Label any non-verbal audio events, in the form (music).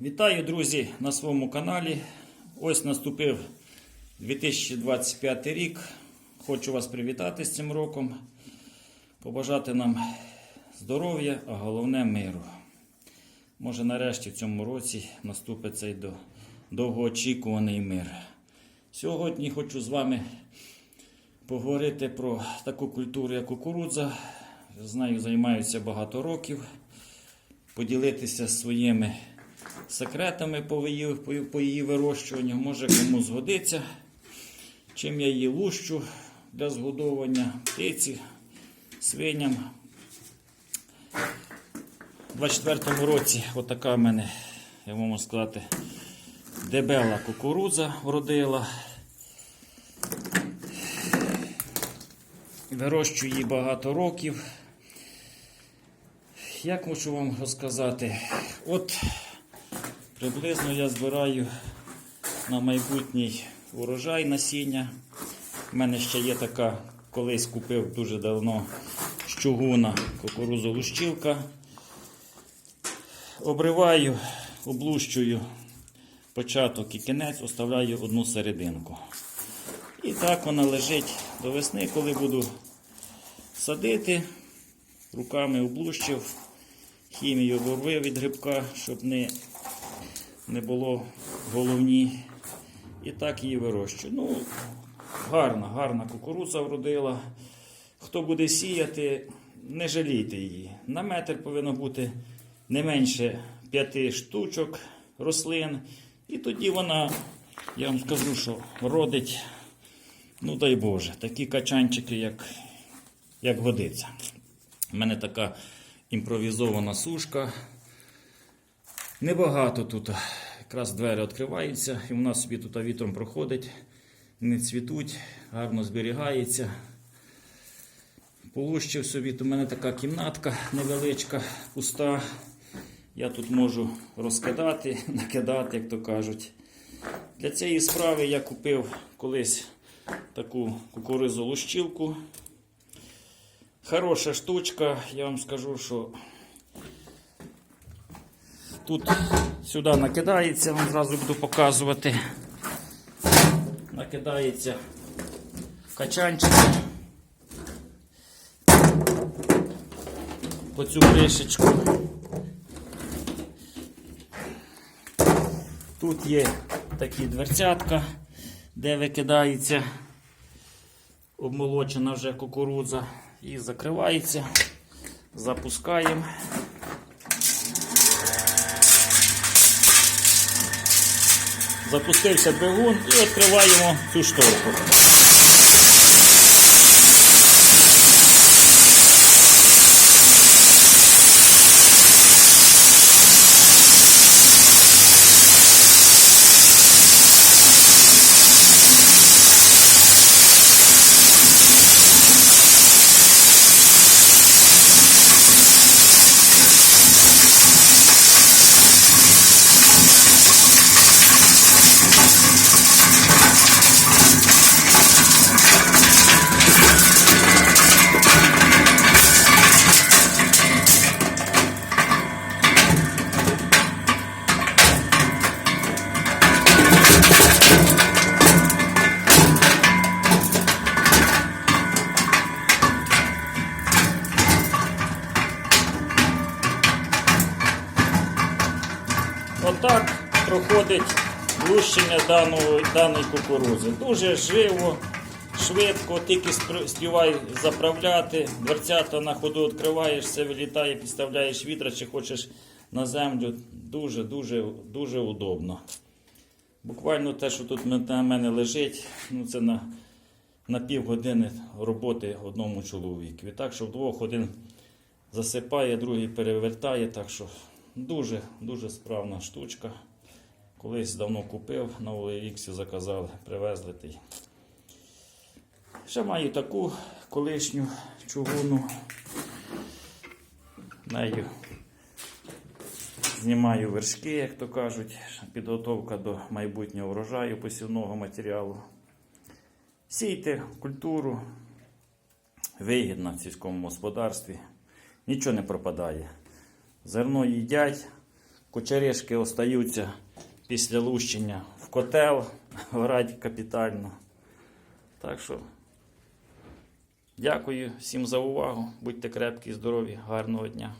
Вітаю, друзі, на своєму каналі. Ось наступив 2025 рік. Хочу вас привітати з цим роком, побажати нам здоров'я, а головне миру. Може, нарешті в цьому році наступить цей довгоочікуваний мир. Сьогодні хочу з вами поговорити про таку культуру, як кукурудза. З нею займаюся багато років. Поділитися своїми секретами по її, по- її вирощуванню. Може кому згодиться, чим я її лущу для згодовування птиці, свиням. У 24-му році отака в мене, я можу сказати, дебела кукурудза вродила. Вирощую її багато років. Як можу вам розказати? От приблизно я збираю на майбутній урожай насіння. У мене ще є така, колись купив дуже давно з чугуна кукурузу-лущилка. Обриваю, облущую початок і кінець, оставляю одну серединку. І так вона лежить до весни, коли буду садити, руками облущив, хімію обробив від грибка, щоб не, не було головні. І так її вирощую. Ну, гарна, гарна кукурудза вродила. Хто буде сіяти, не жалійте її. На метр повинно бути не менше п'яти штучок рослин. І тоді вона, я вам скажу, що родить, ну дай Боже, такі качанчики, як, як годиться. У мене така імпровізована сушка. Небагато тут. Якраз двері відкриваються, і вона собі тут вітром проходить, не цвітуть, гарно зберігається. Полущив собі, то в мене така кімнатка невеличка, пуста. Я тут можу розкидати, (laughs) накидати, як то кажуть. Для цієї справи я купив колись таку кукурузу лущилку. Хороша штучка, я вам скажу, що тут сюди накидається, вам зразу буду показувати. Накидається качанчик. По цю кришечку. Тут є такі дверцятка, де викидається обмолочена вже кукурудза і закривається. Запускаємо. Запустився двигун і відкриваємо цю шторку. Отак проходить лущення даного, даної кукурудзи. Дуже живо, швидко, тільки співай заправляти, дверцята на ходу відкриваєш, все вилітає, підставляєш вітра, чи хочеш на землю. Дуже, дуже, удобно. Буквально те, що тут на мене лежить, ну це на, на півгодини роботи одному чоловіку. Так що вдвох один засипає, другий перевертає. Так що дуже, дуже справна штучка. Колись давно купив, на OLX заказали, привезли. й. Ще маю таку колишню чугуну. Нею знімаю вершки, як то кажуть, підготовка до майбутнього врожаю посівного матеріалу. Сійте культуру, вигідно в сільському господарстві, нічого не пропадає. Зерно їдять, Кучеришки остаються після лущення в котел, (laughs) горять капітально. Так що, дякую всім за увагу. Будьте крепкі, здорові, гарного дня.